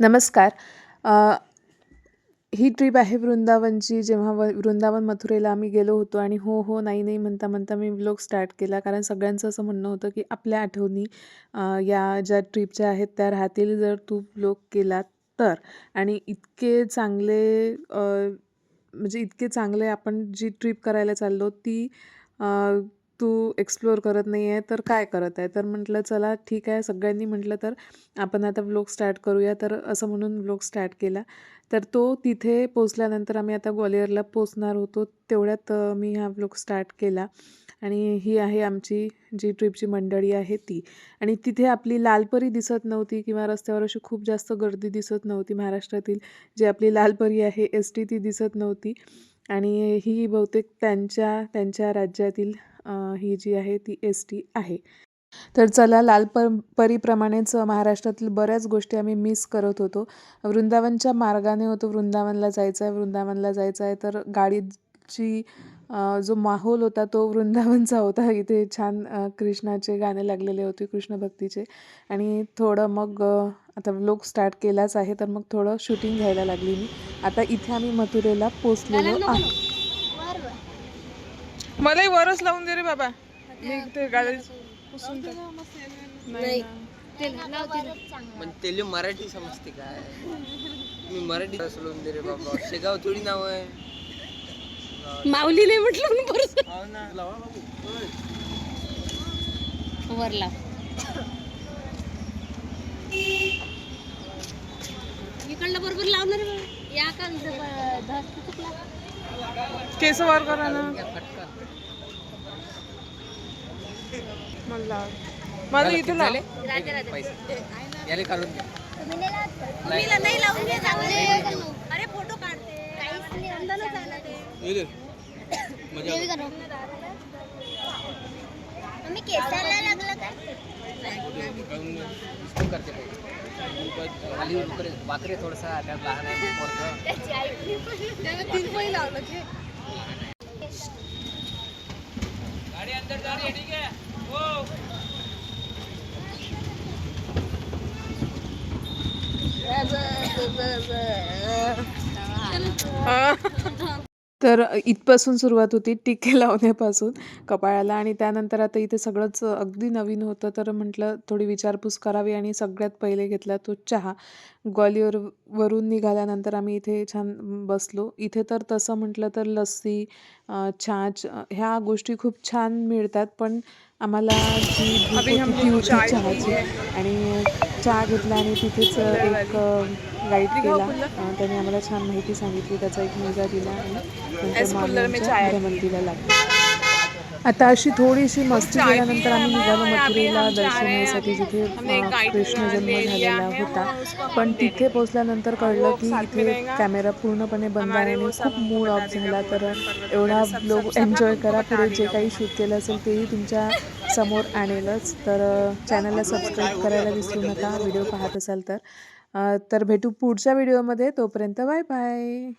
नमस्कार. ही ट्रिप आहे वृंदावनची. जेव्हा व वृंदावन मथुरेला आम्ही गेलो होतो आणि हो हो नाही नाही म्हणता म्हणता मी ब्लॉग स्टार्ट केला. कारण सगळ्यांचं असं म्हणणं होतं की आपल्या आठवणी या ज्या ट्रिपच्या आहेत त्या राहतील जर तू ब्लॉग केला तर. आणि इतके चांगले म्हणजे इतके चांगले आपण जी ट्रिप करायला चाललो ती तू एक्सप्लोअर करत नाही आहे तर काय करत आहे? तर म्हटलं चला ठीक आहे. सगळ्यांनी म्हटलं तर आपण आता ब्लॉग स्टार्ट करूया. तर असं म्हणून ब्लॉग स्टार्ट केला. तर तो तिथे पोचल्यानंतर आम्ही आता ग्वालियरला पोचणार होतो. तेवढ्यात मी हा ब्लॉग स्टार्ट केला. आणि ही आहे आमची जी ट्रिपची मंडळी आहे ती. आणि तिथे आपली लालपरी दिसत नव्हती किंवा रस्त्यावर अशी खूप जास्त गर्दी दिसत नव्हती महाराष्ट्रातील. जी आपली लालपरी आहे एस टी ती दिसत नव्हती. आणि ही बहुतेक त्यांच्या त्यांच्या राज्यातील ही जी आहे ती एस टी आहे. तर चला लाल प परीप्रमाणेच महाराष्ट्रातील बऱ्याच गोष्टी आम्ही मिस करत होतो. वृंदावनच्या मार्गाने होतो वृंदावनला जायचं आहे वृंदावनला जायचं आहे तर गाडीची जो माहोल होता तो वृंदावनचा होता. इथे छान कृष्णाचे गाणे लागलेले होते कृष्ण भक्तीचे. आणि थोडं मग आता व्लॉग स्टार्ट केलाच आहे तर मग थोडं शूटिंग घ्यायला लागली मी. आता इथे आम्ही मथुरेला पोचलेलो आहे मलाही वरच लावून दे रे बाबा. मी ते गाडी पुसून टाक. नाही ना. पण तेले मराठी समजते काय? मी मराठी सोडून दे रे बाबा. शेगाव थोडी नाव आहे. माऊली नाही म्हटलं म्हणून बरं हो ना. लावा बाबू. इकडलं बरोबर लावणार. या का धस चुकला केस वर करा ना मला. मला इथे पैसे. याले काढून घ्या मीला नाही लावून घे चांगले अरे फोटो काढते. मी केसाला लागलं काय इसको करते. खाली वाकरे थोडसा त्यात लहान आहे पोरगं. गाडी अंदर जा रही है, ठीक है हो. तर इथपासून सुरुवात होती टिके लावण्यापासून कपाळाला आणि त्यानंतर आता इथे सगळंच अगदी नवीन होतं. तर म्हटलं थोडी विचारपूस करावी आणि सगळ्यात पहिले घेतला तो चहा. ग्वालियर वरून निघाल्यानंतर आम्ही इथे छान बसलो. इथे तर तसं म्हटलं तर लस्सी अ, छाछ अ, ह्या गोष्टी खूप छान मिळतात. पण आम्हाला जी भूक अभी हम होती ती लोग होती चाय चहाची. आणि चहा घेतला आणि तिथेच एक गाईड केला. त्याने आम्हाला छान माहिती सांगितली. त्याचा एक मुलगा दिला आणि नंतर एस मग आम्ही कुल्लर में आमच्या चाय भ्रमंतीला लागलो. आता अशी थोडीशी मस्ती केल्यानंतर आम्ही निघालो मथुरेला दर्शनासाठी जिथे कृष्ण जन्म झालेला होता. पण तिथे पोचल्यानंतर कळलं की इथे. कॅमेरा पूर्णपणे बंद आहे आणि खूप मूड ऑफ झाला. तर एवढा सब एन्जॉय करा. पुढे जे काही. शूट केलं असेल तेही तुमच्यासमोर आणेलच. तर चॅनलला सबस्क्राईब करायला विसरू नका. व्हिडिओ पाहत असाल तर. तर भेटू पुढच्या व्हिडिओमध्ये तोपर्यंत बाय बाय